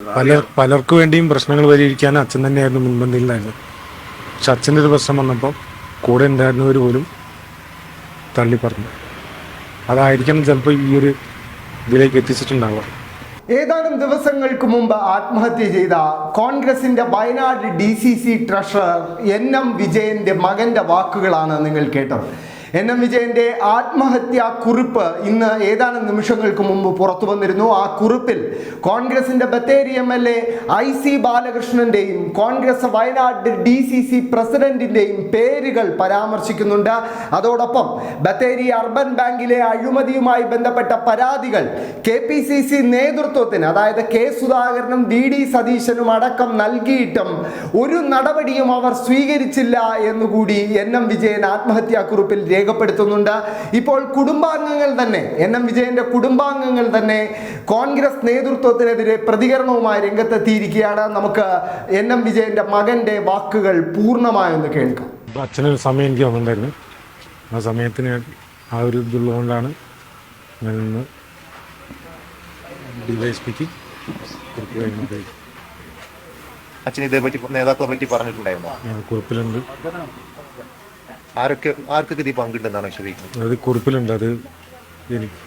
പല പലർക്കു വേണ്ടിയും പ്രശ്നങ്ങൾ പരിഹരിക്കാൻ അച്ഛൻ തന്നെയായിരുന്നു മുൻപന്തിയിലായിരുന്നത് പക്ഷെ അച്ഛന്റെ ഒരു പ്രശ്നം വന്നപ്പം കൂടെ ഉണ്ടായിരുന്നവർ പോലും തള്ളി പറഞ്ഞു. അതായിരിക്കണം ചിലപ്പോൾ ഈ ഒരു ഇതിലേക്ക് എത്തിച്ചിട്ടുണ്ടാവുക. ഏതാനും ദിവസങ്ങൾക്ക് മുമ്പ് ആത്മഹത്യ ചെയ്ത കോൺഗ്രസിന്റെ Wayanad D C C treasurer N M വിജയന്റെ മകന്റെ വാക്കുകളാണ് നിങ്ങൾ കേട്ടത്. എൻ എം വിജയന്റെ ആത്മഹത്യാ കുറിപ്പ് ഇന്ന് ഏതാനും നിമിഷങ്ങൾക്ക് മുമ്പ് പുറത്തു വന്നിരുന്നു. ആ കുറിപ്പിൽ കോൺഗ്രസിന്റെ Bathery M L A I C ബാലകൃഷ്ണന്റെയും Congress Wayanad D C C പ്രസിഡന്റിന്റെയും പേരുകൾ പരാമർശിക്കുന്നുണ്ട്. അതോടൊപ്പം ബത്തേരി അർബൻ ബാങ്കിലെ അഴിമതിയുമായി ബന്ധപ്പെട്ട പരാതികൾ കെ പി സി സി നേതൃത്വത്തിന് അതായത് കെ സുധാകരനും ഡി ഡി സതീശനും അടക്കം നൽകിയിട്ടും ഒരു നടപടിയും അവർ സ്വീകരിച്ചില്ല എന്നുകൂടി എൻ എം വിജയൻ ആത്മഹത്യാ കുറിപ്പിൽ രേഖപ്പെടുത്തുന്നുണ്ട്. ഇപ്പോൾ കുടുംബാംഗങ്ങൾ തന്നെ എൻ എം വിജയന്റെ കുടുംബാംഗങ്ങൾ തന്നെ കോൺഗ്രസ് നേതൃത്വത്തിനെതിരെ പ്രതികരണവുമായി രംഗത്തെത്തിയിരിക്കുകയാണ്. നമുക്ക് എൻ എം വിജയന്റെ മകന്റെ വാക്കുകൾ പൂർണമായൊന്ന് കേൾക്കാം. അച്ഛനൊരു സമയം എനിക്ക് വന്നിട്ടുണ്ടായിരുന്നു ആ സമയത്തിന് ആ ഒരു ഇതുള്ളതുകൊണ്ടാണ് ഞാൻ ഇന്ന് ഡിവൈഎസ്പിക്ക് അച്ഛൻ ഇതേപറ്റി നേതാക്കളെ പറ്റി പറഞ്ഞിട്ടുണ്ടായിരുന്നു? കുറിപ്പിലുണ്ട് ആരൊക്കെ ആർക്കൊക്കെ ഇതിൽ പങ്കുണ്ടെന്നാണ് വിശ്വസിക്കുന്നത്? അത് കുറിപ്പിലുണ്ട്. അത് എനിക്ക്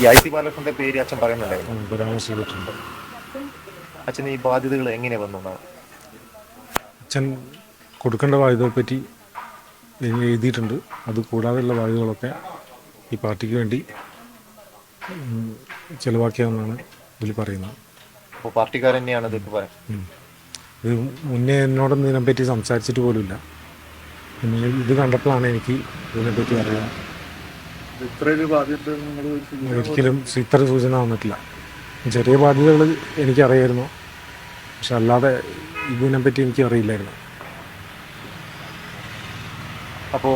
ഈ ഐ സി ബാലകൃഷ്ണന്റെ പേര് അച്ഛൻ പറയുന്നുണ്ടായിരുന്നു പരാമർശിച്ചിട്ടുണ്ട്. അച്ഛൻ ഈ ബാധ്യതകൾ എങ്ങനെ വന്നു എന്നാണ് അച്ഛൻ കൊടുക്കേണ്ട ബാധ്യതയെ പറ്റി എഴുതിയിട്ടുണ്ട്. അത് കൂടാതെയുള്ള ബാധ്യതകളൊക്കെ ഈ പാർട്ടിക്ക് വേണ്ടി ഉം, ചെലവാക്കിയതെന്നാണ് ഇതിൽ പറയുന്നത്. അപ്പോൾ പാർട്ടിക്കാർ തന്നെയാണ് ഇതൊക്കെ ഇത് മുന്നേ എന്നോടൊന്നും ഇതിനെപ്പറ്റി സംസാരിച്ചിട്ട് പോലുമില്ല. പിന്നെ ഇത് കണ്ടപ്പോഴാണ് എനിക്ക് ഇതിനെപ്പറ്റി അറിയാം ഒരിക്കലും ഇത്ര സൂചന വന്നിട്ടില്ല. ചെറിയ ബാധ്യതകൾ എനിക്കറിയായിരുന്നു. പക്ഷെ അല്ലാതെ ഇതിനെപ്പറ്റി എനിക്ക് അറിയില്ലായിരുന്നു അപ്പോൾ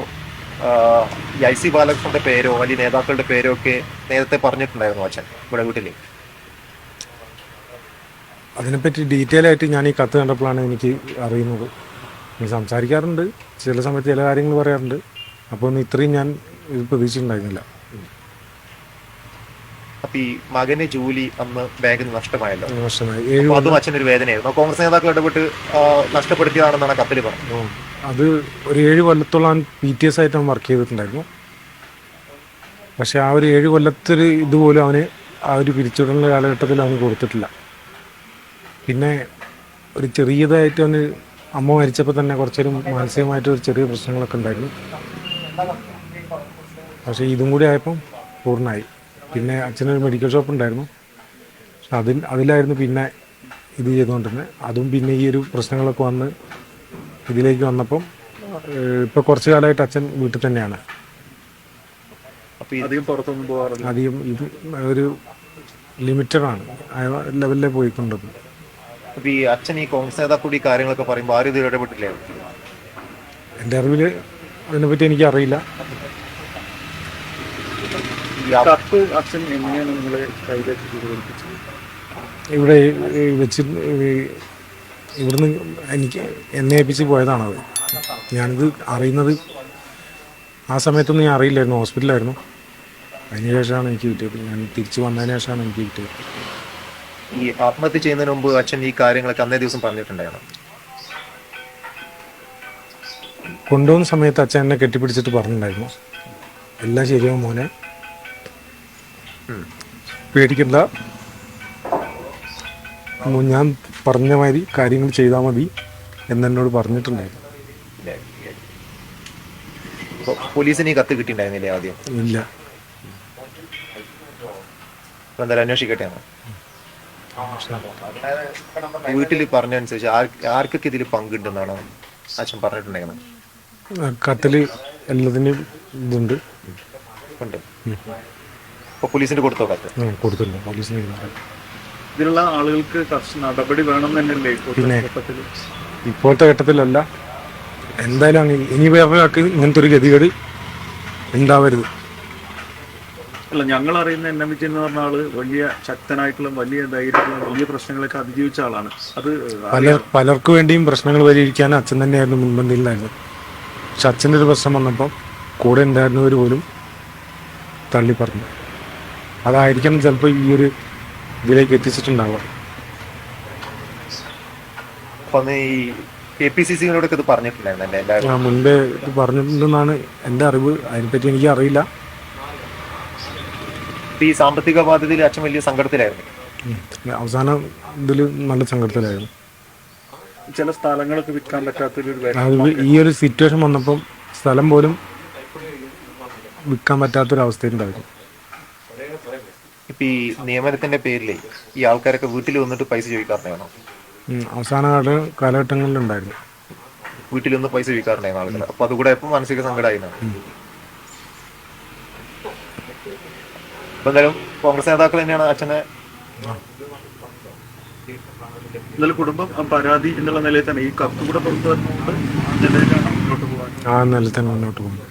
ഈ ഐ സി ബാലകൃഷ്ണന്റെ പേരോ അല്ലെങ്കിൽ നേതാക്കളുടെ പേരോ ഒക്കെ നേരത്തെ പറഞ്ഞിട്ടുണ്ടായിരുന്നു അച്ഛൻ? ഇവിടെ അതിനെപ്പറ്റി ഡീറ്റെയിൽ ആയിട്ട് ഞാൻ ഈ കത്ത് കണ്ടപ്പോഴാണ് എനിക്ക് അറിയുന്നത്. സംസാരിക്കാറുണ്ട് ചില സമയത്ത് ചില കാര്യങ്ങൾ പറയാറുണ്ട്. അപ്പോൾ ഒന്നും ഇത്രയും ഞാൻ ഇത് പ്രതീക്ഷിച്ചിട്ടുണ്ടായിരുന്നില്ല. അപ്പൊ ഈ മകന് ജോലി അന്ന് ബാങ്കിൽ നിന്ന് നഷ്ടമായല്ലോ. നഷ്ടമായി. ഏഴ് അപ്പൊ അതും അച്ഛനൊരു വേദനയായിരുന്നു. കോൺഗ്രസ് നേതാക്കൾ ഇടപെട്ട് ആ, നഷ്ടപ്പെടുത്തിയതാണെന്നാണ് കത്തിൽ പറഞ്ഞത്. അത് ഒരു ഏഴ് കൊല്ലത്തോളം പി ടി എസ് ആയിട്ട് അവൻ വർക്ക് ചെയ്തിട്ടുണ്ടായിരുന്നു. പക്ഷെ ആ ഒരു ഏഴ് കൊല്ലത്തിൽ ഇതുപോലും അവന് ആ ഒരു പിരിച്ചുവിടൽ കാലഘട്ടത്തിൽ അവന് കൊടുത്തിട്ടില്ല. പിന്നെ ഒരു ചെറിയതായിട്ട് അവന് അമ്മ മരിച്ചപ്പോൾ തന്നെ കുറച്ചൊരു മാനസികമായിട്ട് ഒരു ചെറിയ പ്രശ്നങ്ങളൊക്കെ ഉണ്ടായിരുന്നു. പക്ഷേ ഇതും കൂടി ആയപ്പം പൂർണമായി പിന്നെ അച്ഛനൊരു മെഡിക്കൽ ഷോപ്പ് ഉണ്ടായിരുന്നു. പക്ഷെ അതിൽ അതിലായിരുന്നു പിന്നെ ഇത് ചെയ്തുകൊണ്ടിരുന്നത്. അതും പിന്നെ ഈ ഒരു പ്രശ്നങ്ങളൊക്കെ വന്ന് ഇതിലേക്ക് വന്നപ്പം ഇപ്പം കുറച്ച് കാലമായിട്ട് അച്ഛൻ വീട്ടിൽ തന്നെയാണ്. അധികം പുറത്തൊന്നും പോകാറില്ല. അധികം ഇത് ഒരു ലിമിറ്റഡാണ്. ലെവലിലേ പോയിക്കൊണ്ടത് അപ്പൊ ഈ അച്ഛൻ ഈ കോൺഗ്രസ് നേതാക്കളോട് ഈ കാര്യങ്ങളൊക്കെ പറയുമ്പോൾ ആരും ഇതിൽ ഇടപെട്ടില്ലേ? എന്റെ അറിവിൽ അതിനെപ്പറ്റി എനിക്ക് അറിയില്ല. കത്ത് അച്ഛൻ എങ്ങനെയാണ് നിങ്ങളെ കയ്യിലേക്ക് സ്വീകരിപ്പിച്ചത് ഇവിടെ വെച്ച് ഇവിടുന്ന് എനിക്ക് എന്നെ ഏൽപ്പിച്ച് പോയതാണത് ഞാനിത് അറിയുന്നത് ആ സമയത്തൊന്നും ഞാൻ അറിയില്ലായിരുന്നു. ഹോസ്പിറ്റലായിരുന്നു അതിന് ശേഷമാണ് എനിക്ക് കിട്ടിയത്. ഞാൻ തിരിച്ചു വന്നതിന് ശേഷമാണ് എനിക്ക് കിട്ടിയത്. ഈ ആത്മഹത്യ ചെയ്യുന്നതിന് മുമ്പ് അച്ഛൻ ഈ കാര്യങ്ങളൊക്കെ അന്നേ ദിവസം പറഞ്ഞിട്ടുണ്ടായിരുന്നു. കൊണ്ടുപോകുന്ന സമയത്ത് അച്ഛൻ എന്നെ കെട്ടിപ്പിടിച്ചിട്ട് പറഞ്ഞിട്ടുണ്ടായിരുന്നു. എല്ലാം ശരിയാവും മോനെ. പേടിക്കണ്ട. ഞാൻ പറഞ്ഞ മാതിരി കാര്യങ്ങൾ ചെയ്താൽ മതി എന്നെന്നോട് പറഞ്ഞിട്ടുണ്ടായിരുന്നു. പോലീസിന് ഈ കത്ത് കിട്ടിയിട്ടുണ്ടായിരുന്നില്ലേ ആദ്യം? ഇല്ല. എന്തായാലും അന്വേഷിക്കട്ടെ. വീട്ടിൽ പറഞ്ഞനുസരിച്ച് ആർ- ആർക്കൊക്കെ ഇതിൽ പങ്കുണ്ടെന്നാണ് അച്ഛൻ പറഞ്ഞിട്ടുണ്ടായിരുന്നത് കത്തിൽ എല്ലാത്തിനും ഇതുണ്ട്. ഉണ്ട്. അപ്പൊ പോലീസിന് കൊടുത്തോ കത്ത്? കൊടുത്തിട്ടുണ്ട്. പോലീസിന് ഇതിലുള്ള ആളുകൾക്ക് കർശന നടപടി വേണം തന്നെയല്ലേ ഇപ്പോഴത്തെ പിന്നെ. ഇപ്പോഴത്തെ ഘട്ടത്തിലല്ല. എന്തായാലും ഇനി വേറെ ഇങ്ങനത്തെ ഒരു ഗതികേട് ഉണ്ടാവരുത്. അല്ല ഞങ്ങൾ അറിയുന്ന എൻ എം വിജയൻ എന്ന് പറഞ്ഞ ആൾ വലിയ ശക്തനായിട്ടുള്ള വലിയ ധൈര്യമുള്ള വലിയ പ്രശ്നങ്ങളൊക്കെ അതിജീവിച്ച ആളാണ്. അത് പല പലർക്കു വേണ്ടിയും പ്രശ്നങ്ങൾ പരിഹരിക്കാൻ അച്ഛൻ തന്നെയായിരുന്നു മുൻപന്തിയിലായിരുന്നു പക്ഷെ അച്ഛന്റെ ഒരു പ്രശ്നം വന്നപ്പോൾ കൂടെ ഉണ്ടായിരുന്നവർ പോലും തള്ളി പറഞ്ഞു. അതായിരിക്കണം ചിലപ്പോൾ ഈ ഒരു ഇതിലേക്ക് എത്തിച്ചിട്ടുണ്ടാവുക. മുൻപേ ഇത് പറഞ്ഞിട്ടുണ്ടെന്നാണ് എന്റെ അറിവ്. അതിനെപ്പറ്റി എനിക്ക് അറിയില്ല. ഇപ്പൊ ഈ സാമ്പത്തിക ബാധ്യതയിൽ അച്ഛൻ വലിയ സങ്കടത്തിലായിരുന്നു. അവസാനം ഇതിൽ നല്ല സങ്കടത്തിലായിരുന്നു. ചില സ്ഥലങ്ങളൊക്കെ വിൽക്കാൻ പറ്റാത്തൊരു അത് ഈ ഒരു സിറ്റുവേഷൻ വന്നപ്പം സ്ഥലം പോലും വിൽക്കാൻ പറ്റാത്തൊരവസ്ഥയുണ്ടായിരുന്നു ഇപ്പൊ ഈ നിയമനത്തിന്റെ പേരിൽ ഈ ആൾക്കാരൊക്കെ വീട്ടിൽ വന്നിട്ട് പൈസ ചോദിക്കാറുണ്ടായിരുന്നോ. അവസാന കാല കാലഘട്ടങ്ങളിലുണ്ടായിരുന്നു. വീട്ടിൽ നിന്ന് പൈസ ചോദിക്കാറുണ്ടായിരുന്നു ആളുകൾ അപ്പൊ അതുകൂടെ ഇപ്പൊ മാനസിക സങ്കടമായിരുന്നു ഇപ്പൊ എന്തായാലും കോൺഗ്രസ് നേതാക്കൾ തന്നെയാണ് അച്ഛനെ എന്നാലും കുടുംബം പരാതി എന്നുള്ള നിലയിൽ തന്നെ ഈ കത്ത് കൂടെ പുറത്തു വരുന്നതുകൊണ്ട് ആ നിലയിലാണ് മുന്നോട്ട് പോകാൻ. ആ നിലയിൽ തന്നെ മുന്നോട്ട് പോകുന്നത്